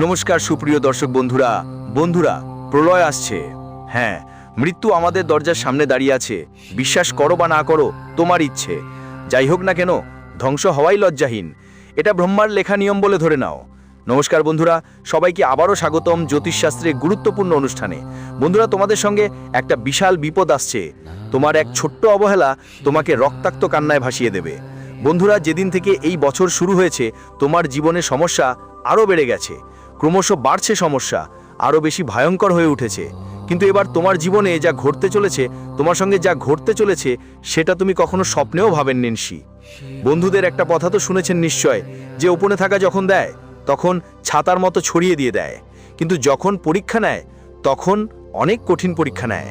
নমস্কার সুপ্রিয় দর্শক বন্ধুরা। বন্ধুরা, প্রলয় আসছে। হ্যাঁ মৃত্যু আমাদের দরজার সামনে দাঁড়িয়ে আছে। বিশ্বাস করো বা না করো, তোমার ইচ্ছে। যাই হোক না কেন, ধ্বংস হওয়াই লজ্জাহীন। এটা ব্রহ্মার লেখা নিয়ম বলে ধরে নাও। নমস্কার বন্ধুরা, সবাইকে আবারও স্বাগতম জ্যোতিষশাস্ত্রের গুরুত্বপূর্ণ অনুষ্ঠানে। বন্ধুরা, তোমাদের সঙ্গে একটা বিশাল বিপদ আসছে। তোমার এক ছোট্ট অবহেলা তোমাকে রক্তাক্ত কান্নায় ভাসিয়ে দেবে। বন্ধুরা, যেদিন থেকে এই বছর শুরু হয়েছে, তোমার জীবনে সমস্যা আরও বেড়ে গেছে। ক্রমশ বাড়ছে সমস্যা, আরও বেশি ভয়ঙ্কর হয়ে উঠেছে। কিন্তু এবার তোমার জীবনে যা ঘটতে চলেছে, তোমার সঙ্গে যা ঘটতে চলেছে, সেটা তুমি কখনো স্বপ্নেও ভাবেন নিনসি বন্ধুদের একটা কথা তো শুনেছেন নিশ্চয়, যে ওপনে থাকা যখন দেয়, তখন ছাতার মতো ছড়িয়ে দিয়ে দেয়। কিন্তু যখন পরীক্ষা নেয়, তখন অনেক কঠিন পরীক্ষা নেয়।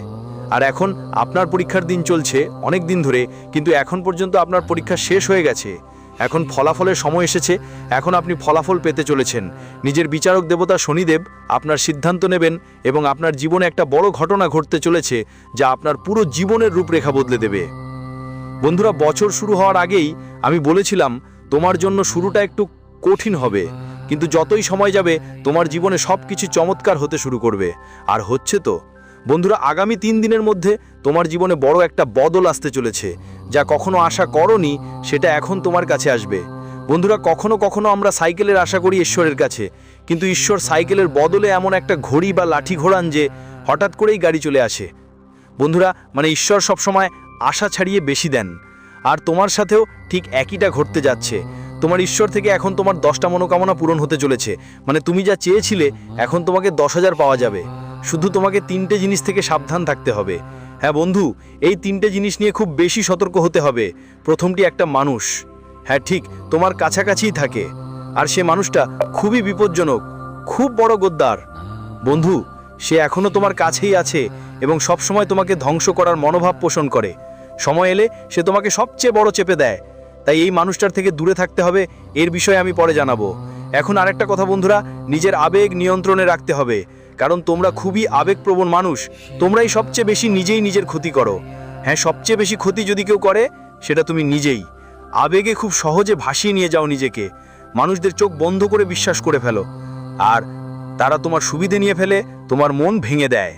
আর এখন আপনার পরীক্ষার দিন চলছে অনেক দিন ধরে, কিন্তু এখন পর্যন্ত আপনার পরীক্ষা শেষ হয়ে গেছে। এখন ফলাফলের সময় এসেছে, এখন আপনি ফলাফল পেতে চলেছেন। নিজের বিচারক দেবতা শনিদেব আপনার সিদ্ধান্ত নেবেন এবং আপনার জীবনে একটা বড় ঘটনা ঘটতে চলেছে, যা আপনার পুরো জীবনের রূপরেখা বদলে দেবে। বন্ধুরা, বছর শুরু হওয়ার আগেই আমি বলেছিলাম, তোমার জন্য শুরুটা একটু কঠিন হবে, কিন্তু যতই সময় যাবে, তোমার জীবনে সব কিছু চমৎকার হতে শুরু করবে। আর হচ্ছে তো, বন্ধুরা, আগামী তিন দিনের মধ্যে তোমার জীবনে বড় একটা বদল আসতে চলেছে। যা কখনো আশা করনি, সেটা এখন তোমার কাছে আসবে। বন্ধুরা, কখনো কখনো আমরা সাইকেলের আশা করি ঈশ্বরের কাছে, কিন্তু ঈশ্বর সাইকেলের বদলে এমন একটা ঘড়ি বা লাঠি ঘোরান যে হঠাৎ করেই গাড়ি চলে আসে। বন্ধুরা মানে ঈশ্বর সবসময় আশা ছাড়িয়ে বেশি দেন। আর তোমার সাথেও ঠিক একইটা ঘটতে যাচ্ছে। তোমার ঈশ্বর থেকে এখন তোমার দশটা মনোকামনা পূরণ হতে চলেছে। মানে তুমি যা চেয়েছিলে, এখন তোমাকে দশ হাজার পাওয়া যাবে। শুধু তোমাকে তিনটে জিনিস থেকে সাবধান থাকতে হবে। হ্যাঁ বন্ধু, এই তিনটে জিনিস নিয়ে খুব বেশি সতর্ক হতে হবে। প্রথমটি একটা মানুষ। হ্যাঁ ঠিক, তোমার কাছাকাছিই থাকে। আর সে মানুষটা খুবই বিপজ্জনক, খুব বড় গদ্দার। বন্ধু, সে এখনও তোমার কাছেই আছে এবং সব সময় তোমাকে ধ্বংস করার মনোভাব পোষণ করে। সময় এলে সে তোমাকে সবচেয়ে বড় চেপে দেয়। তাই এই মানুষটার থেকে দূরে থাকতে হবে, এর বিষয়ে আমি পরে জানাব। এখন আরেকটা কথা বন্ধুরা, নিজের আবেগ নিয়ন্ত্রণে রাখতে হবে। কারণ তোমরা খুবই আবেগপ্রবণ মানুষ। তোমরাই সবচেয়ে বেশি নিজেই নিজের ক্ষতি করো। হ্যাঁ সবচেয়ে বেশি ক্ষতি যদি কেউ করে, সেটা তুমি নিজেই। আবেগে খুব সহজে ভাসিয়ে নিয়ে যাও নিজেকে। মানুষদের চোখ বন্ধ করে বিশ্বাস করে ফেলো। আর তারা তোমার সুবিধে নিয়ে ফেলে, তোমার মন ভেঙে দেয়।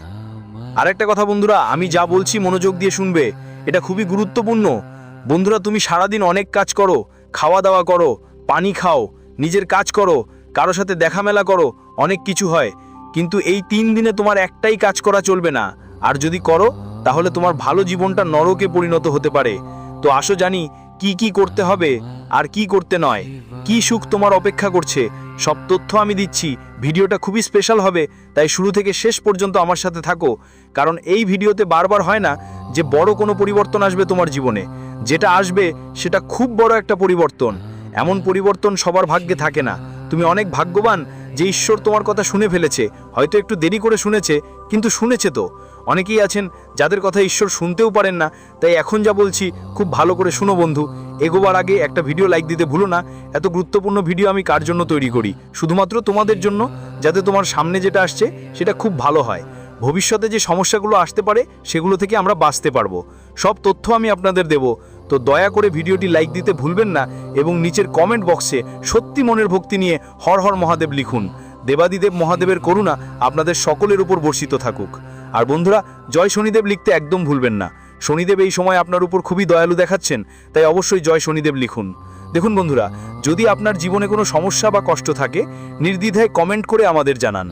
আরেকটা কথা বন্ধুরা, আমি যা বলছি মনোযোগ দিয়ে শুনবে। এটা খুবই গুরুত্বপূর্ণ। বন্ধুরা, তুমি সারাদিন অনেক কাজ করো। খাওয়া দাওয়া করো, পানি খাও, নিজের কাজ করো, কারও সাথে দেখা মেলা করো, অনেক কিছু হয়। কিন্তু এই তিন দিনে তোমার একটাই কাজ করা চলবে না। আর যদি করো, তাহলে তোমার ভালো জীবনটা নরকে পরিণত হতে পারে। তো আসো জানি, কি কি করতে হবে আর কি করতে নয়। কি সুখ তোমার অপেক্ষা করছে? সব তথ্য আমি দিচ্ছি। ভিডিওটা খুবই স্পেশাল হবে, তাই শুরু থেকে শেষ পর্যন্ত আমার সাথে থাকো। কারণ এই ভিডিওতে বারবার হয় না যে বড় কোনো পরিবর্তন আসবে তোমার জীবনে। যেটা আসবে, সেটা খুব বড় একটা পরিবর্তন। এমন পরিবর্তন সবার ভাগ্যে থাকে না। তুমি অনেক ভাগ্যবান যে ঈশ্বর তোমার কথা শুনে ফেলেছে, হয়তো একটু দেরি করে শুনেছে, কিন্তু শুনেছে তো। অনেকেই আছেন যাদের কথা ঈশ্বর শুনতেও পারেন না, তাই এখন যা বলছি খুব ভালো করে শুনো বন্ধু। এগোবার আগে একটা ভিডিও লাইক দিতে ভুলো না, এত গুরুত্বপূর্ণ ভিডিও আমি কার জন্য তৈরি করি? শুধুমাত্র তোমাদের জন্য, যাতে তোমার সামনে যেটা আসছে, সেটা খুব ভালো হয়। ভবিষ্যতে যে সমস্যাগুলো আসতে পারে, সেগুলো থেকে আমরা বাঁচতে পারব। সব তথ্য আমি আপনাদের দেব। তো দয়া করে ভিডিওটি লাইক দিতে ভুলবেন না এবং নিচের কমেন্ট বক্সে সত্যি মনের ভক্তি নিয়ে হর হর মহাদেব লিখুন। দেবাদিদেব মহাদেবের করুণা আপনাদের সকলের উপর বর্ষিত থাকুক। আর বন্ধুরা, জয় শনিদেব লিখতে একদম ভুলবেন না। শনিদেব এই সময় আপনার উপর খুবই দয়ালু দেখাচ্ছেন, তাই অবশ্যই জয় শনিদেব লিখুন। দেখুন বন্ধুরা, যদি আপনার জীবনে কোনো সমস্যা বা কষ্ট থাকে, নির্দ্বিধায় কমেন্ট করে আমাদের জানান।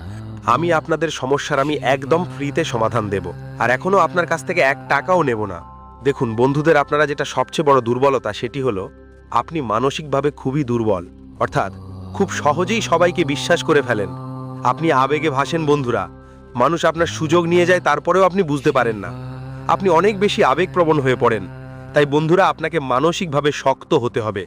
আমি আপনাদের সমস্যার আমি একদম ফ্রিতে সমাধান দেব, আর এখনও আপনার কাছ থেকে এক টাকাও নেব না। দেখুন, বন্ধুদের আপনারা যেটা সবচেয়ে বড় দুর্বলতা সেটি হলো, আপনি মানসিকভাবে খুবই দুর্বল। অর্থাৎ, খুব সহজেই সবাইকে বিশ্বাস করে ফেলেন। আপনি আবেগে ভাসেন বন্ধুরা। মানুষ আপনার সুযোগ নিয়ে যায়, তারপরেও আপনি বুঝতে পারেন না। আপনি অনেক বেশি আবেগপ্রবণ হয়ে পড়েন। তাই বন্ধুরা, আপনাকে মানসিকভাবে শক্ত হতে হবে।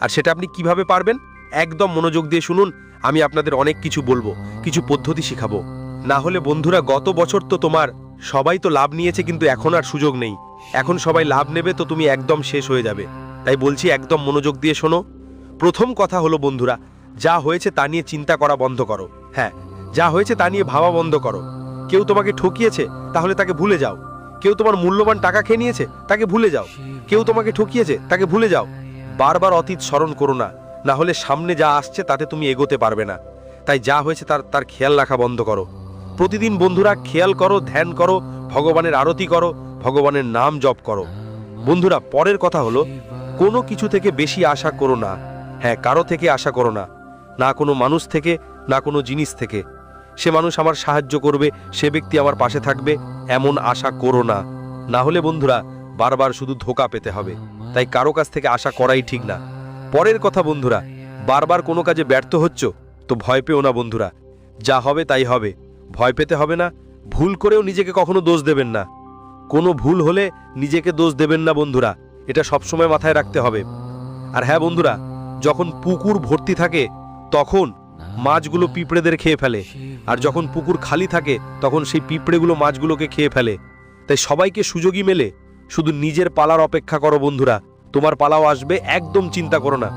আর সেটা আপনি কীভাবে পারবেন? একদম মনোযোগ দিয়ে শুনুন, আমি আপনাদের অনেক কিছু বলব, কিছু পদ্ধতি শিখাবো। না হলে বন্ধুরা, গত বছর তো তোমার সবাই তো লাভ নিয়েছে, কিন্তু এখন আর সুযোগ নেই। এখন সবাই লাভ নেবে তো তুমি একদম শেষ হয়ে যাবে। তাই বলছি একদম মনোযোগ দিয়ে শোনো। প্রথম কথা হলো, বন্ধুরা, যা হয়েছে তা নিয়ে চিন্তা করা বন্ধ করো। হ্যাঁ যা হয়েছে তা নিয়ে ভাবা বন্ধ করো। কেউ তোমাকে ঠকিয়েছে, তাহলে তাকে ভুলে যাও। কেউ তোমার মূল্যবান টাকা খেয়ে নিয়েছে, তাকে ভুলে যাও। কেউ তোমাকে ঠকিয়েছে, তাকে ভুলে যাও। বারবার অতীত স্মরণ করো না না হলে সামনে যা আসছে তাতে তুমি এগোতে পারবে না। তাই যা হয়েছে তার তার খেয়াল রাখা বন্ধ করো। প্রতিদিন বন্ধুরা, খেয়াল করো, ধ্যান করো, ভগবানের আরতি করো ভগবানের নাম জপ করো। বন্ধুরা, পরের কথা হলো, কোনো কিছু থেকে বেশি আশা করো না। হ্যাঁ কারও থেকে আশা করো না। না কোনো মানুষ থেকে, না কোনো জিনিস থেকে। সে মানুষ আমার সাহায্য করবে, সে ব্যক্তি আমার পাশে থাকবে, এমন আশা করো না। না হলে বন্ধুরা, বারবার শুধু ধোকা পেতে হবে। তাই কারও কাছ থেকে আশা করাই ঠিক না। পরের কথা বন্ধুরা, বারবার কোনো কাজে ব্যর্থ হচ্ছ, তো ভয় পেও না বন্ধুরা। যা হবে তাই হবে। ভয় পেতে হবে না। ভুল করেও নিজেকে কখনো দোষ দেবেন না। কোনো ভুল হলে নিজেকে দোষ দেবেন না বন্ধুরা, এটা সবসময় মাথায় রাখতে হবে। আর হ্যাঁ বন্ধুরা, যখন পুকুর ভর্তি থাকে, তখন মাছগুলো পিঁপড়েদের খেয়ে ফেলে। আর যখন পুকুর খালি থাকে, তখন সেই পিঁপড়েগুলো মাছগুলোকে খেয়ে ফেলে। তাই সবাইকে সুযোগই মেলে, শুধু নিজের পালার অপেক্ষা করো বন্ধুরা, তোমার পালাও আসবে, একদম চিন্তা করো না।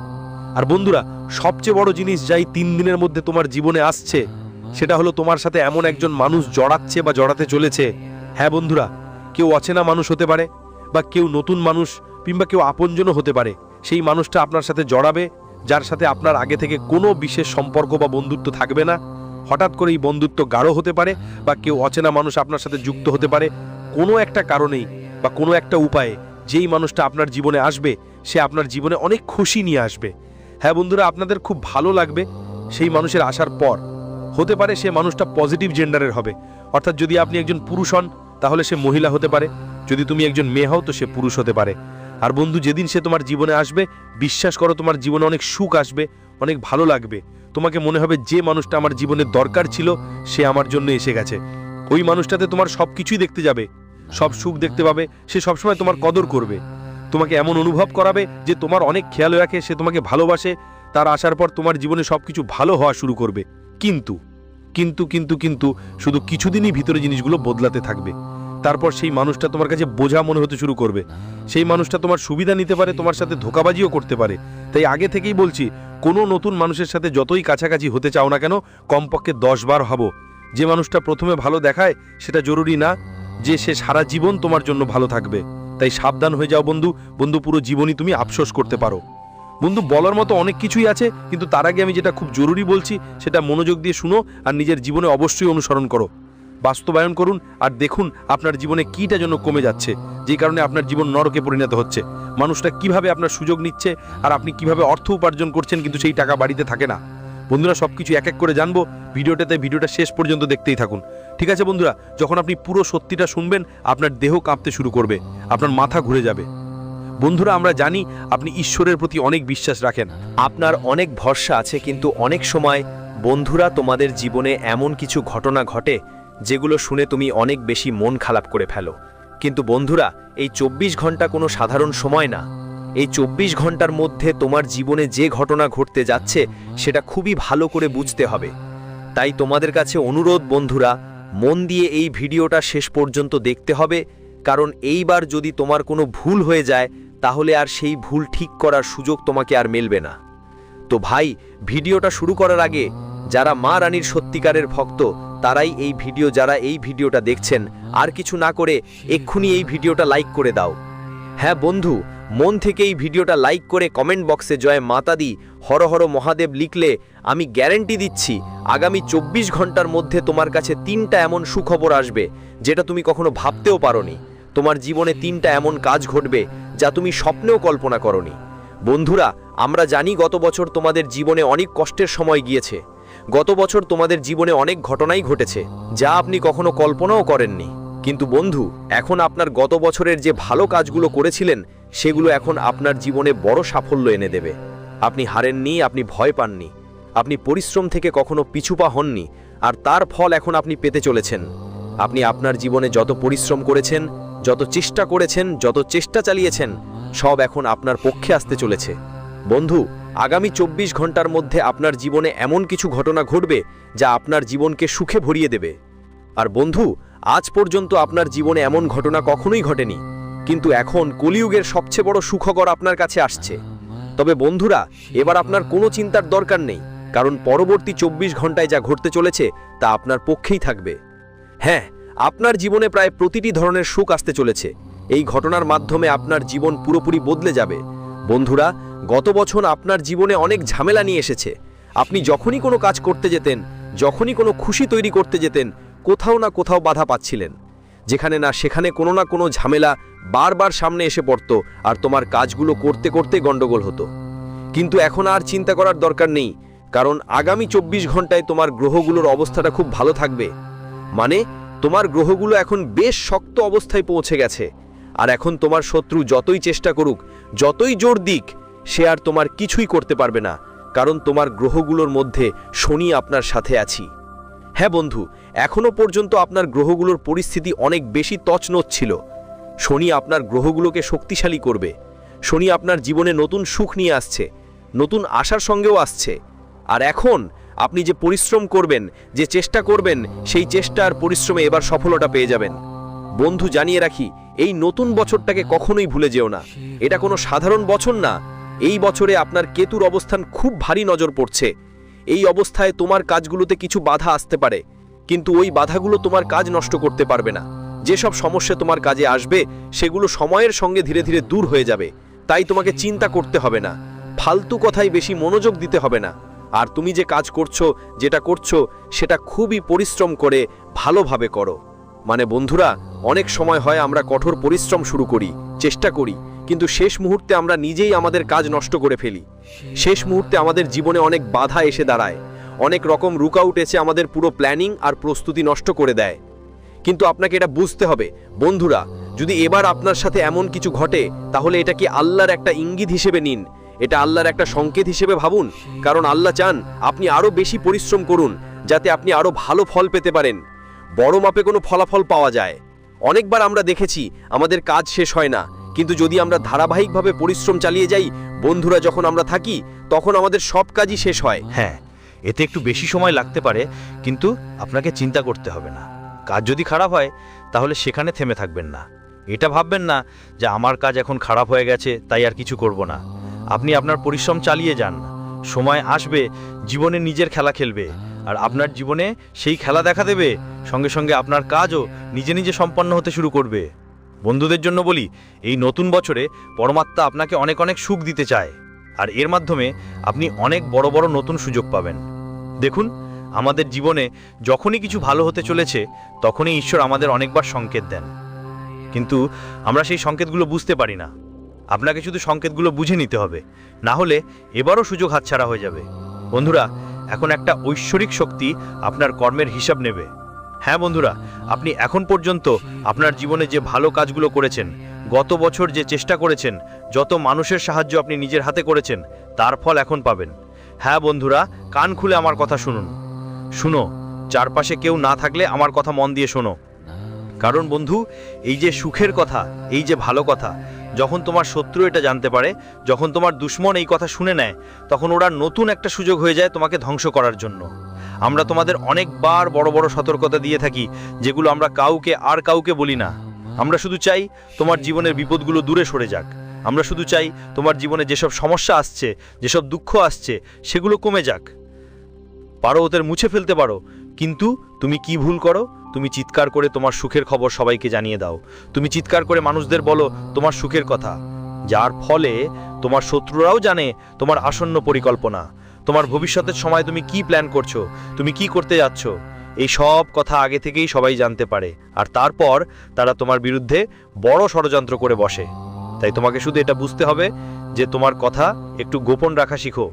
আর বন্ধুরা, সবচেয়ে বড় জিনিস যাই তিন দিনের মধ্যে তোমার জীবনে আসছে, সেটা হলো তোমার সাথে এমন একজন মানুষ জড়াচ্ছে বা জড়াতে চলেছে। হ্যাঁ বন্ধুরা কেউ অচেনা মানুষ হতে পারে বা কেউ নতুন মানুষ কিংবা কেউ আপনজনও হতে পারে। সেই মানুষটা আপনার সাথে জড়াবে, যার সাথে আপনার আগে থেকে কোনো বিশেষ সম্পর্ক বা বন্ধুত্ব থাকবে না। হঠাৎ করে এই বন্ধুত্ব গাঢ় হতে পারে বা কেউ অচেনা মানুষ আপনার সাথে যুক্ত হতে পারে কোনো একটা কারণেই বা কোনো একটা উপায়ে। যেই মানুষটা আপনার জীবনে আসবে, সে আপনার জীবনে অনেক খুশি নিয়ে আসবে। হ্যাঁ বন্ধুরা, আপনাদের খুব ভালো লাগবে সেই মানুষের আসার পর। হতে পারে সে মানুষটা পজিটিভ জেন্ডারের হবে। অর্থাৎ যদি আপনি একজন পুরুষ হন তাহলে সে মহিলা হতে পারে। যদি তুমি একজন মেয়ে হও, তো সে পুরুষ হতে পারে। আর বন্ধু, যেদিন সে তোমার জীবনে আসবে, বিশ্বাস করো তোমার জীবনে অনেক সুখ আসবে, অনেক ভালো লাগবে। তোমাকে মনে হবে যে মানুষটা আমার জীবনে দরকার ছিল, সে আমার জন্য এসে গেছে। ওই মানুষটাতে তোমার সব কিছুই দেখতে যাবে। সব সুখ দেখতে পাবে, সে সবসময় তোমার কদর করবে। তোমাকে এমন অনুভব করাবে যে তোমার অনেক খেয়াল রাখে, সে তোমাকে ভালোবাসে। তার আসার পর তোমার জীবনে সব কিছু ভালো হওয়া শুরু করবে। কিন্তু কিন্তু কিন্তু কিন্তু শুধু কিছুদিনই ভিতরে জিনিসগুলো বদলাতে থাকবে। তারপর সেই মানুষটা তোমার কাছে বোঝা মনে হতে শুরু করবে। সেই মানুষটা তোমার সুবিধা নিতে পারে, তোমার সাথে ধোকাবাজিও করতে পারে। তাই আগে থেকেই বলছি, কোনো নতুন মানুষের সাথে যতই কাছাকাছি হতে চাও না কেন, কমপক্ষে দশ বার হব। যে মানুষটা প্রথমে ভালো দেখায়, সেটা জরুরি না যে সে সারা জীবন তোমার জন্য ভালো থাকবে। তাই সাবধান হয়ে যাও বন্ধু। বন্ধু, পুরো জীবনই তুমি আফসোস করতে পারো। বন্ধু, বলার মতো অনেক কিছুই আছে, কিন্তু তার আগে আমি যেটা খুব জরুরি বলছি, সেটা মনোযোগ দিয়ে শুনো আর নিজের জীবনে অবশ্যই অনুসরণ করো। বাস্তবায়ন করুন আর দেখুন আপনার জীবনে কীটা জন্য কমে যাচ্ছে, যে কারণে আপনার জীবন নরকে পরিণত হচ্ছে। মানুষটা কীভাবে আপনার সুযোগ নিচ্ছে আর আপনি কীভাবে অর্থ উপার্জন করছেন কিন্তু সেই টাকা বাড়িতে থাকে না। বন্ধুরা সব কিছু এক এক করে জানব, ভিডিওটাতে ভিডিওটা শেষ পর্যন্ত দেখতেই থাকুন। ঠিক আছে বন্ধুরা, যখন আপনি পুরো সত্যিটা শুনবেন, আপনার দেহ কাঁপতে শুরু করবে, আপনার মাথা ঘুরে যাবে। বন্ধুরা, আমরা জানি আপনি ঈশ্বরের প্রতি অনেক বিশ্বাস রাখেন। আপনার অনেক ভরসা আছে, কিন্তু অনেক সময় বন্ধুরা তোমাদের জীবনে এমন কিছু ঘটনা ঘটে যেগুলো শুনে তুমি অনেক বেশি মন খারাপ করে ফেলো। কিন্তু বন্ধুরা, এই চব্বিশ ঘণ্টা কোনো সাধারণ সময় না। এই চব্বিশ ঘণ্টার মধ্যে তোমার জীবনে যে ঘটনা ঘটতে যাচ্ছে, সেটা খুবই ভালো করে বুঝতে হবে। তাই তোমাদের কাছে অনুরোধ বন্ধুরা, মন দিয়ে এই ভিডিওটা শেষ পর্যন্ত দেখতে হবে, কারণ এইবার যদি তোমার কোনো ভুল হয়ে যায় তাহলে আর সেই ভুল ঠিক করার সুযোগ তোমাকে আর মিলবে না। তো ভাই, ভিডিওটা শুরু করার আগে যারা মা রানীর সত্যিকারের ভক্ত, তারাই এই ভিডিও, যারা এই ভিডিওটা দেখছেন, আর কিছু না করে এক্ষুনি এই ভিডিওটা লাইক করে দাও। হ্যাঁ বন্ধু, মন থেকে এই ভিডিওটা লাইক করে কমেন্ট বক্সে জয় মাতাদি, হর হর মহাদেব লিখলে আমি গ্যারেন্টি দিচ্ছি, আগামী চব্বিশ ঘণ্টার মধ্যে তোমার কাছে তিনটা এমন সুখবর আসবে, যেটা তুমি কখনো ভাবতেও পারোনি। তোমার জীবনে তিনটা এমন কাজ ঘটবে যা তুমি স্বপ্নেও কল্পনা করনি। বন্ধুরা, আমরা জানি গত বছর তোমাদের জীবনে অনেক কষ্টের সময় গিয়েছে। গত বছর তোমাদের জীবনে অনেক ঘটনাই ঘটেছে, যা আপনি কখনো কল্পনাও করেননি। কিন্তু বন্ধু, এখন আপনার গত বছরের যে ভালো কাজগুলো করেছিলেন, সেগুলো এখন আপনার জীবনে বড় সাফল্য এনে দেবে। আপনি হারেননি, আপনি ভয় পাননি, আপনি পরিশ্রম থেকে কখনো পিছুপা হননি, আর তার ফল এখন আপনি পেতে চলেছেন। আপনি আপনার জীবনে যত পরিশ্রম করেছেন যত চেষ্টা করেছেন, যত চেষ্টা চালিয়েছেন, সব এখন আপনার পক্ষে আসতে চলেছে। বন্ধু, আগামী চব্বিশ ঘণ্টার মধ্যে আপনার জীবনে এমন কিছু ঘটনা ঘটবে যা আপনার জীবনকে সুখে ভরিয়ে দেবে। আর বন্ধু, আজ পর্যন্ত আপনার জীবনে এমন ঘটনা কখনোই ঘটেনি, কিন্তু এখন কলিযুগের সবচেয়ে বড় সুখকর আপনার কাছে আসছে। তবে বন্ধুরা, এবার আপনার কোনো চিন্তার দরকার নেই, কারণ পরবর্তী চব্বিশ ঘন্টায় যা ঘটতে চলেছে তা আপনার পক্ষেই থাকবে। হ্যাঁ আপনার জীবনে প্রায় প্রতিটি ধরনের সুখ আসতে চলেছে। এই ঘটনার মাধ্যমে আপনার জীবন পুরোপুরি বদলে যাবে। বন্ধুরা, গত বছর আপনার জীবনে অনেক ঝামেলা নিয়ে এসেছে। আপনি যখনই কোনো কাজ করতে যেতেন, যখনই কোনো খুশি তৈরি করতে যেতেন, কোথাও না কোথাও বাধা পাচ্ছিলেন। যেখানে না সেখানে কোনো না কোনো ঝামেলা বারবার সামনে এসে পড়ত আর তোমার কাজগুলো করতে করতে গন্ডগোল হতো। কিন্তু এখন আর চিন্তা করার দরকার নেই, কারণ আগামী চব্বিশ ঘন্টায় তোমার গ্রহগুলোর অবস্থাটা খুব ভালো থাকবে। মানে তোমার গ্রহগুলো এখন বেশ শক্ত অবস্থায় পৌঁছে গেছে। আর এখন তোমার শত্রু যতই চেষ্টা করুক, যতই জোর দিক, সে আর তোমার কিছুই করতে পারবে না, কারণ তোমার গ্রহগুলোর মধ্যে শনি আপনার সাথে আছি। হ্যাঁ বন্ধু, এখনও পর্যন্ত আপনার গ্রহগুলোর পরিস্থিতি অনেক বেশি তছনছ ছিল। শনি আপনার গ্রহগুলোকে শক্তিশালী করবে। শনি আপনার জীবনে নতুন সুখ নিয়ে আসছে, নতুন আশার সঙ্গেও আসছে। আর এখন আপনি যে পরিশ্রম করবেন, যে চেষ্টা করবেন, সেই চেষ্টা আর পরিশ্রমে এবার সফলতা পেয়ে যাবেন। বন্ধু, জানিয়ে রাখি, এই নতুন বছরটাকে কখনোই ভুলে যেও না। এটা কোনো সাধারণ বছর না। এই বছরে আপনার কেতুর অবস্থান খুব ভারী নজর পড়ছে। এই অবস্থায় তোমার কাজগুলোতে কিছু বাধা আসতে পারে। কিন্তু ওই বাধাগুলো তোমার কাজ নষ্ট করতে পারবে না। যেসব সমস্যা তোমার কাজে আসবে, সেগুলো সময়ের সঙ্গে ধীরে ধীরে দূর হয়ে যাবে। তাই তোমাকে চিন্তা করতে হবে না। ফালতু কথায় বেশি মনোযোগ দিতে হবে না। আর তুমি যে কাজ করছ, যেটা করছ, সেটা খুবই পরিশ্রম করে ভালোভাবে করো। মানে বন্ধুরা, অনেক সময় হয় আমরা কঠোর পরিশ্রম শুরু করি, চেষ্টা করি, কিন্তু শেষ মুহূর্তে আমরা নিজেই আমাদের কাজ নষ্ট করে ফেলি। শেষ মুহূর্তে আমাদের জীবনে অনেক বাধা এসে দাঁড়ায়। অনেক রকম রুকআউট এসে আমাদের পুরো প্ল্যানিং আর প্রস্তুতি নষ্ট করে দেয়। কিন্তু আপনাকে এটা বুঝতে হবে, বন্ধুরা, যদি এবার আপনার সাথে এমন কিছু ঘটে, তাহলে এটা কি আল্লাহর একটা ইঙ্গিত হিসেবে নিন? এটা আল্লাহর একটা সংকেত হিসেবে ভাবুন। কারণ আল্লাহ চান আপনি আরও বেশি পরিশ্রম করুন, যাতে আপনি আরও ভালো ফল পেতে পারেন। বড় মাপে কোনো ফলাফল পাওয়া যায়। অনেকবার আমরা দেখেছি, আমাদের কাজ শেষ হয় না। কিন্তু যদি আমরা ধারাবাহিকভাবে পরিশ্রম চালিয়ে যাই, বন্ধুরা যখন আমরা থাকি, তখন আমাদের সব কাজই শেষ হয়। হ্যাঁ এতে একটু বেশি সময় লাগতে পারে, কিন্তু আপনাকে চিন্তা করতে হবে না। কাজ যদি খারাপ হয়, তাহলে সেখানে থেমে থাকবেন না। এটা ভাববেন না যে, আমার কাজ এখন খারাপ হয়ে গেছে, তাই আর কিছু করব না। আপনি আপনার পরিশ্রম চালিয়ে যান। সময় আসবে, জীবনে নিজের খেলা খেলবে। আর আপনার জীবনে সেই খেলা দেখা দেবে, সঙ্গে সঙ্গে আপনার কাজও নিজে নিজে সম্পন্ন হতে শুরু করবে। বন্ধুদের জন্য বলি, এই নতুন বছরে পরমাত্মা আপনাকে অনেক অনেক সুখ দিতে চায়। আর এর মাধ্যমে আপনি অনেক বড় বড় নতুন সুযোগ পাবেন। দেখুন, আমাদের জীবনে যখনই কিছু ভালো হতে চলেছে, তখনই ঈশ্বর আমাদের অনেকবার সংকেত দেন। কিন্তু আমরা সেই সংকেতগুলো বুঝতে পারি না। আপনাকে শুধু সংকেতগুলো বুঝে নিতে হবে। না হলে এবারও সুযোগ হাতছাড়া হয়ে যাবে। বন্ধুরা, এখন একটা ঐশ্বরিক শক্তি আপনার কর্মের হিসাব নেবে। হ্যাঁ বন্ধুরা, আপনি এখন পর্যন্ত আপনার জীবনে যে ভালো কাজগুলো করেছেন, গত বছর যে চেষ্টা করেছেন, যত মানুষের সাহায্য আপনি নিজের হাতে করেছেন, তার ফল এখন পাবেন। হ্যাঁ বন্ধুরা, কান খুলে আমার কথা শুনুন। শুনো, চারপাশে কেউ না থাকলে আমার কথা মন দিয়ে শোনো। কারণ বন্ধু, এই যে সুখের কথা, এই যে ভালো কথা যখন তোমার শত্রু এটা জানতে পারে, যখন তোমার দুশ্মন এই কথা শুনে নেয়, তখন ওরা নতুন একটা সুযোগ হয়ে যায় তোমাকে ধ্বংস করার জন্য। আমরা তোমাদের অনেকবার বড় বড় সতর্কতা দিয়ে থাকি, যেগুলো আমরা কাউকে আর কাউকে বলি না। আমরা শুধু চাই তোমার জীবনের বিপদগুলো দূরে সরে যাক। আমরা শুধু চাই তোমার জীবনে যেসব সমস্যা আসছে, যেসব দুঃখ আসছে, সেগুলো কমে যাক। পারো ওদের মুছে ফেলতে পারো, কিন্তু তুমি কি ভুল করো? তুমি চিৎকার করে তোমার সুখের খবর সবাইকে জানিয়ে দাও। তুমি চিৎকার করে মানুষদের বলো, তোমার সুখের কথা। যার ফলে তোমার শত্রুরাও জানে তোমার আসন্ন পরিকল্পনা। তোমার ভবিষ্যতের সময় তুমি কি প্ল্যান করছ? তুমি কি করতে যাচ্ছ? এই সব কথা আগে থেকেই সবাই জানতে পারে। আর তারপর তারা তোমার বিরুদ্ধে বড় ষড়যন্ত্র করে বসে। তাই তোমাকে শুধু এটা বুঝতে হবে যে তোমার কথা একটু গোপন রাখা শিখো।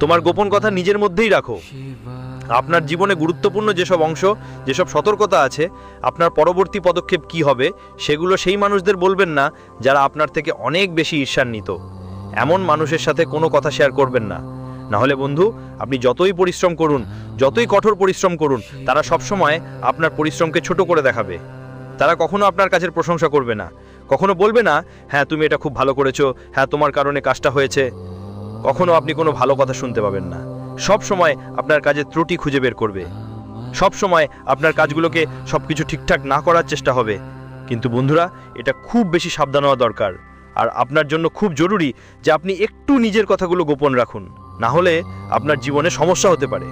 তোমার গোপন কথা নিজের মধ্যেই রাখো। আপনার জীবনে গুরুত্বপূর্ণ যেসব অংশ, যেসব সতর্কতা আছে, আপনার পরবর্তী পদক্ষেপ কি হবে, সেগুলো সেই মানুষদের বলবেন না যারা আপনার থেকে অনেক বেশি ঈর্ষান্বিত। এমন মানুষের সাথে কোনো কথা শেয়ার করবেন না। না হলে বন্ধু, আপনি যতই পরিশ্রম করুন, যতই কঠোর পরিশ্রম করুন, তারা সবসময় আপনার পরিশ্রমকে ছোট করে দেখাবে। তারা কখনো আপনার কাছের প্রশংসা করবে না। কখনো বলবে না হ্যাঁ তুমি এটা খুব ভালো করেছ। হ্যাঁ তোমার কারণে কাজটা হয়েছে। কখনো আপনি কোনো ভালো কথা শুনতে পাবেন না। সব সময় আপনার কাজের ত্রুটি খুঁজে বের করবে। সব সময় আপনার কাজগুলোকে সব কিছু ঠিকঠাক না করার চেষ্টা হবে। কিন্তু বন্ধুরা, এটা খুব বেশি সাবধান হওয়া দরকার। আর আপনার জন্য খুব জরুরি যে আপনি একটু নিজের কথাগুলো গোপন রাখুন। না হলে আপনার জীবনে সমস্যা হতে পারে।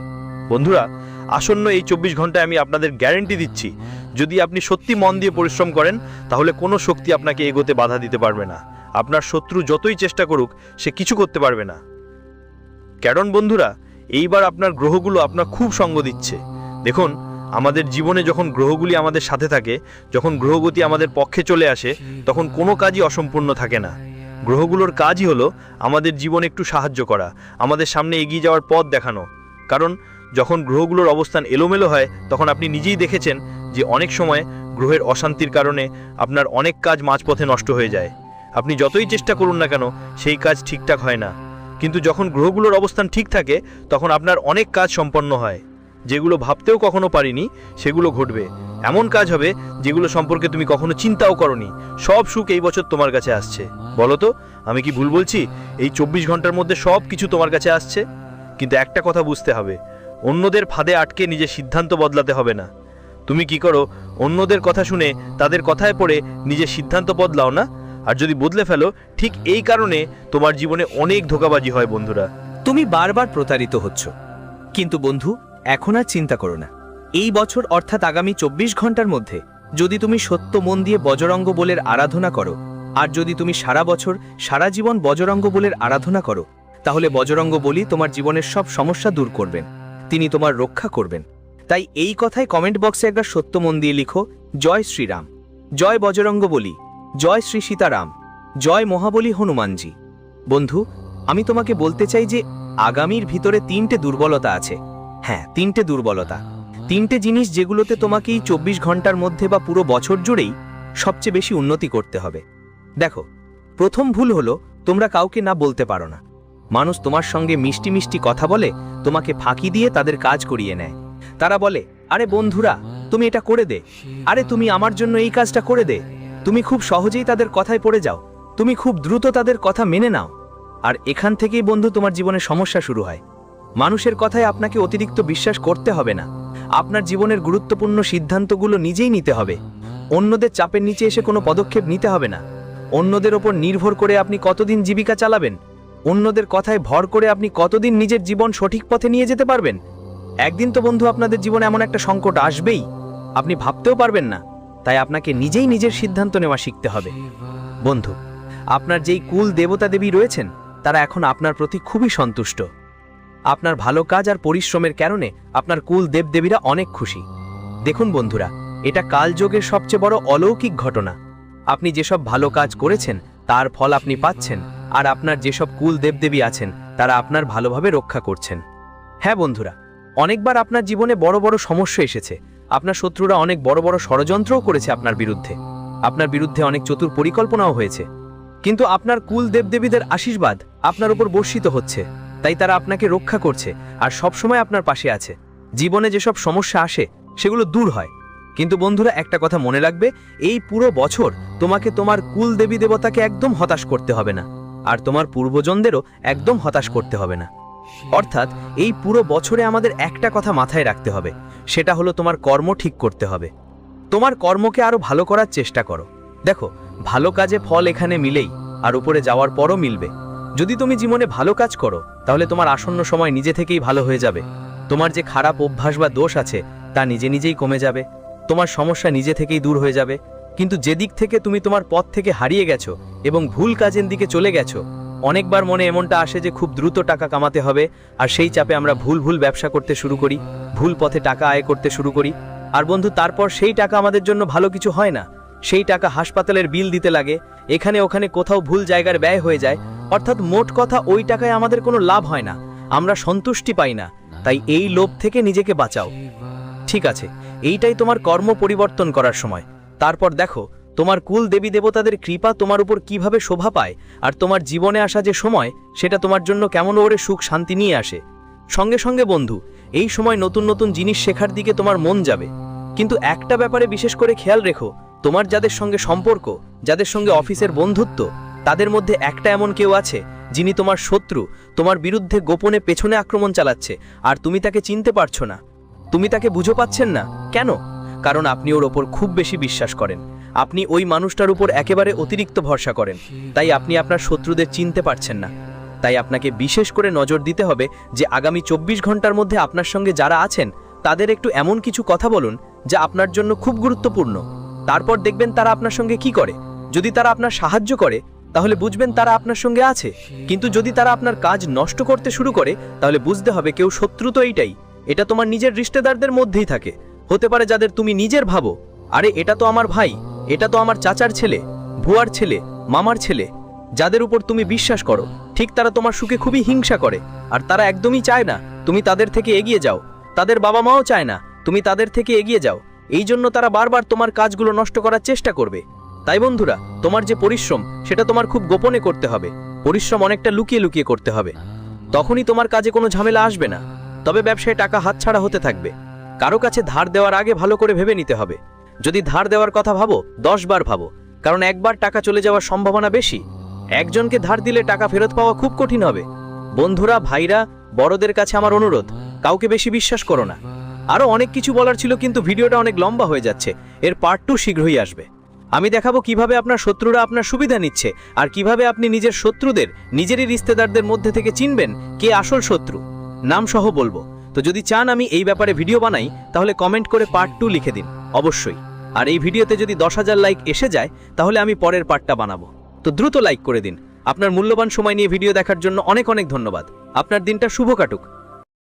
বন্ধুরা, আসন্ন এই চব্বিশ ঘন্টায় আমি আপনাদের গ্যারেন্টি দিচ্ছি, যদি আপনি সত্যি মন দিয়ে পরিশ্রম করেন, তাহলে কোনো শক্তি আপনাকে এগোতে বাধা দিতে পারবে না। আপনার শত্রু যতই চেষ্টা করুক, সে কিছু করতে পারবে না। কারণ বন্ধুরা, এইবার আপনার গ্রহগুলো আপনার খুব সঙ্গ দিচ্ছে। দেখুন, আমাদের জীবনে যখন গ্রহগুলি আমাদের সাথে থাকে, যখন গ্রহগতি আমাদের পক্ষে চলে আসে, তখন কোনো কাজই অসম্পূর্ণ থাকে না। গ্রহগুলোর কাজই হলো আমাদের জীবনে একটু সাহায্য করা, আমাদের সামনে এগিয়ে যাওয়ার পথ দেখানো। কারণ, যখন গ্রহগুলোর অবস্থান এলোমেলো হয়, তখন আপনি নিজেই দেখেছেন যে অনেক সময় গ্রহের অশান্তির কারণে আপনার অনেক কাজ মাঝপথে নষ্ট হয়ে যায়। আপনি যতই চেষ্টা করুন না কেন, সেই কাজ ঠিকঠাক হয় না। কিন্তু যখন গ্রহগুলোর অবস্থান ঠিক থাকে, তখন আপনার অনেক কাজ সম্পন্ন হয়। যেগুলো ভাবতেও কখনো পারিনি, সেগুলো ঘটবে। এমন কাজ হবে, যেগুলো সম্পর্কে তুমি কখনো চিন্তাও করনি। সব সুখ এই বছর তোমার কাছে আসছে। বলো তো, আমি কি ভুল বলছি? এই চব্বিশ ঘণ্টার মধ্যে সব কিছু তোমার কাছে আসছে? কিন্তু একটা কথা বুঝতে হবে, অন্যদের ফাঁদে আটকে নিজের সিদ্ধান্ত বদলাতে হবে না। তুমি কি করো, অন্যদের কথা শুনে তাদের কথায় পড়ে নিজের সিদ্ধান্ত বদলাও না? আর যদি বদলে ফেলো, ঠিক এই কারণে তোমার জীবনে অনেক ধোকাবাজি হয় বন্ধুরা। তুমি বারবার প্রতারিত হচ্ছ। কিন্তু বন্ধু, এখন আর চিন্তা করো না। এই বছর অর্থাৎ আগামী চব্বিশ ঘণ্টার মধ্যে যদি তুমি সত্য মন দিয়ে বজরঙ্গ বলের আরাধনা করো, আর যদি তুমি সারা বছর সারা জীবন বজরঙ্গ বলের আরাধনা করো, তাহলে বজরঙ্গ বলি তোমার জীবনের সব সমস্যা দূর করবেন। তিনি তোমার রক্ষা করবেন। তাই এই কথায় কমেন্ট বক্সে একবার সত্য মন দিয়ে লিখো, জয় শ্রীরাম। জয় বজরঙ্গ বলি। জয় শ্রী সীতারাম, জয় মহাবলী হনুমানজি। বন্ধু, আমি তোমাকে বলতে চাই যে আগামীর ভিতরে তিনটে দুর্বলতা আছে। হ্যাঁ তিনটে দুর্বলতা। তিনটে জিনিস যেগুলোতে তোমাকে এই চব্বিশ ঘণ্টার মধ্যে বা পুরো বছর জুড়েই সবচেয়ে বেশি উন্নতি করতে হবে। দেখো, প্রথম ভুল হলো তোমরা কাউকে না বলতে পারো না। মানুষ তোমার সঙ্গে মিষ্টি মিষ্টি কথা বলে, তোমাকে ফাঁকি দিয়ে তাদের কাজ করিয়ে নেয়। তারা বলে, আরে বন্ধুরা, তুমি এটা করে দে। আরে তুমি আমার জন্য এই কাজটা করে দে। তুমি খুব সহজেই তাদের কথায় পড়ে যাও। তুমি খুব দ্রুত তাদের কথা মেনে নাও। আর এখান থেকেই বন্ধু তোমার জীবনে সমস্যা শুরু হয়। মানুষের কথায় আপনাকে অতিরিক্ত বিশ্বাস করতে হবে না। আপনার জীবনের গুরুত্বপূর্ণ সিদ্ধান্তগুলো নিজেই নিতে হবে। অন্যদের চাপের নিচে এসে কোনো পদক্ষেপ নিতে হবে না। অন্যদের ওপর নির্ভর করে আপনি কতদিন জীবিকা চালাবেন? অন্যদের কথায় ভর করে আপনি কতদিন নিজের জীবন সঠিক পথে নিয়ে যেতে পারবেন? একদিন তো বন্ধু আপনাদের জীবনে এমন একটা সংকট আসবেই। আপনি ভাবতেও পারবেন না। তাই আপনাকে নিজেই নিজের সিদ্ধান্ত নেওয়া শিখতে হবে। বন্ধু, আপনার যেই কুল দেবতা দেবী রয়েছেন, তারা এখন আপনার প্রতি খুবই সন্তুষ্ট। আপনার ভালো কাজ আর পরিশ্রমের কারণে আপনার কুল দেবদেবীরা অনেক খুশি। দেখুন বন্ধুরা, এটা কালযোগের সবচেয়ে বড় অলৌকিক ঘটনা। আপনি যেসব ভালো কাজ করেছেন, তার ফল আপনি পাচ্ছেন, আর আপনার যেসব কুল দেবদেবী আছেন, তারা আপনার ভালোভাবে রক্ষা করছেন। হ্যাঁ বন্ধুরা, অনেকবার আপনার জীবনে বড় বড় সমস্যা এসেছে আপনার শত্রুরা অনেক বড় বড় ষড়যন্ত্রও করেছে আপনার বিরুদ্ধে। আপনার বিরুদ্ধে অনেক চতুর পরিকল্পনাও হয়েছে। কিন্তু আপনার কুল দেবদেবীদের আশীর্বাদ আপনার উপর বর্ষিত হচ্ছে। তাই তারা আপনাকে রক্ষা করছে আর সবসময় আপনার পাশে আছে। জীবনে যেসব সমস্যা আসে, সেগুলো দূর হয়। কিন্তু বন্ধুরা, একটা কথা মনে রাখবে, এই পুরো বছর তোমাকে তোমার কুল দেবী দেবতাকে একদম হতাশ করতে হবে না। আর তোমার পূর্বজনদেরও একদম হতাশ করতে হবে না। অর্থাৎ এই পুরো বছরে আমাদের একটা কথা মাথায় রাখতে হবে। সেটা হলো তোমার কর্ম ঠিক করতে হবে। তোমার কর্মকে আরও ভালো করার চেষ্টা করো। দেখো, ভালো কাজে ফল এখানে মিলেই, আর উপরে যাওয়ার পরও মিলবে। যদি তুমি জীবনে ভালো কাজ করো, তাহলে তোমার আসন্ন সময় নিজে থেকেই ভালো হয়ে যাবে। তোমার যে খারাপ অভ্যাস বা দোষ আছে, তা নিজে নিজেই কমে যাবে। তোমার সমস্যা নিজে থেকেই দূর হয়ে যাবে। কিন্তু যেদিক থেকে তুমি তোমার পথ থেকে হারিয়ে গেছো এবং ভুল কাজের দিকে চলে গেছো অনেকবার মনে এমনটা আসে যে খুব দ্রুত টাকা কামাতে হবে, আর সেই চাপে আমরা ভুল ভুল ব্যবসা করতে শুরু করি, ভুল পথে টাকা আয় করতে শুরু করি। আর বন্ধু, তারপর সেই টাকা আমাদের জন্য ভালো কিছু হয় না। সেই টাকা হাসপাতালের বিল দিতে লাগে, এখানে ওখানে কোথাও ভুল জায়গার ব্যয় হয়ে যায়। অর্থাৎ মোট কথা, ওই টাকায় আমাদের কোনো লাভ হয় না। আমরা সন্তুষ্টি পাই না। তাই এই লোভ থেকে নিজেকে বাঁচাও। ঠিক আছে, এইটাই তোমার কর্ম পরিবর্তন করার সময়। তারপর দেখো তোমার কুল দেবী দেবতাদের কৃপা তোমার উপর কীভাবে শোভা পায়, আর তোমার জীবনে আসা যে সময়, সেটা তোমার জন্য কেমন ওরে সুখ শান্তি নিয়ে আসে। সঙ্গে সঙ্গে বন্ধু, এই সময় নতুন নতুন জিনিস শেখার দিকে তোমার মন যাবে। কিন্তু একটা ব্যাপারে বিশেষ করে খেয়াল রেখো, তোমার যাদের সঙ্গে সম্পর্ক, যাদের সঙ্গে অফিসের বন্ধুত্ব, তাদের মধ্যে একটা এমন কেউ আছে, যিনি তোমার শত্রু, তোমার বিরুদ্ধে গোপনে পেছনে আক্রমণ চালাচ্ছে, আর তুমি তাকে চিনতে পারছ না। তুমি তাকে বুঝো পাচ্ছেন না? কেন? কারণ আপনি ওর ওপর খুব বেশি বিশ্বাস করেন। আপনি ওই মানুষটার উপর একেবারে অতিরিক্ত ভরসা করেন। তাই আপনি আপনার শত্রুদের চিনতে পারছেন না। তাই আপনাকে বিশেষ করে নজর দিতে হবে যে আগামী চব্বিশ ঘণ্টার মধ্যে আপনার সঙ্গে যারা আছেন, তাদের একটু এমন কিছু কথা বলুন যা আপনার জন্য খুব গুরুত্বপূর্ণ। তারপর দেখবেন তারা আপনার সঙ্গে কি করে। যদি তারা আপনার সাহায্য করে, তাহলে বুঝবেন তারা আপনার সঙ্গে আছে। কিন্তু যদি তারা আপনার কাজ নষ্ট করতে শুরু করে, তাহলে বুঝতে হবে কেউ শত্রু তো এইটাই। এটা তোমার নিজের রিশতেদারদের মধ্যেই থাকে। হতে পারে যাদের তুমি নিজের ভাবো। আরে, এটা তো আমার ভাই। এটা তো আমার চাচার ছেলে, ভুয়ার ছেলে, মামার ছেলে, যাদের উপর তুমি বিশ্বাস করো। ঠিক তারা তোমার সুখে খুবই হিংসা করে, আর তারা একদমই চায় না, তুমি তাদের থেকে এগিয়ে যাও। তাদের বাবা মাও চায় না, তুমি তাদের থেকে এগিয়ে যাও। এই জন্য তারা বারবার তোমার কাজগুলো নষ্ট করার চেষ্টা করবে। তাই বন্ধুরা, তোমার যে পরিশ্রম, সেটা তোমার খুব গোপনে করতে হবে। পরিশ্রম অনেকটা লুকিয়ে লুকিয়ে করতে হবে। তখনই তোমার কাজে কোনো ঝামেলা আসবে না। তবে ব্যবসায় টাকা হাতছাড়া হতে থাকবে। কারও কাছে ধার দেওয়ার আগে ভালো করে ভেবে নিতে হবে। যদি ধার দেওয়ার কথা ভাবো দশ বার ভাবো, কারণ একবার টাকা চলে যাওয়ার সম্ভাবনা বেশি। একজনকে ধার দিলে টাকা ফেরত পাওয়া খুব কঠিন হবে। বন্ধুরা, ভাইরা, বড়দের কাছে আমার অনুরোধ, কাউকে বেশি বিশ্বাস করো না। আরও অনেক কিছু বলার ছিল, কিন্তু ভিডিওটা অনেক লম্বা হয়ে যাচ্ছে। এর পার্ট টু শীঘ্রই আসবে। আমি দেখাবো কীভাবে আপনার শত্রুরা আপনার সুবিধা নিচ্ছে, আর কীভাবে আপনি নিজের শত্রুদের, নিজেরই রিস্তেদারদের মধ্যে থেকে চিনবেন কে আসল শত্রু। নাম সহ বলব। তো যদি চান আমি এই ব্যাপারে ভিডিও বানাই, তাহলে কমেন্ট করে পার্ট টু লিখে দিন, অবশ্যই। আর এই ভিডিওতে যদি দশ হাজার লাইক এসে যায়, তাহলে আমি পরের পার্টটা বানাবো। তো দ্রুত লাইক করে দিন। আপনার মূল্যবান সময় নিয়ে ভিডিও দেখার জন্য অনেক অনেক ধন্যবাদ। আপনার দিনটা শুভ কাটুক।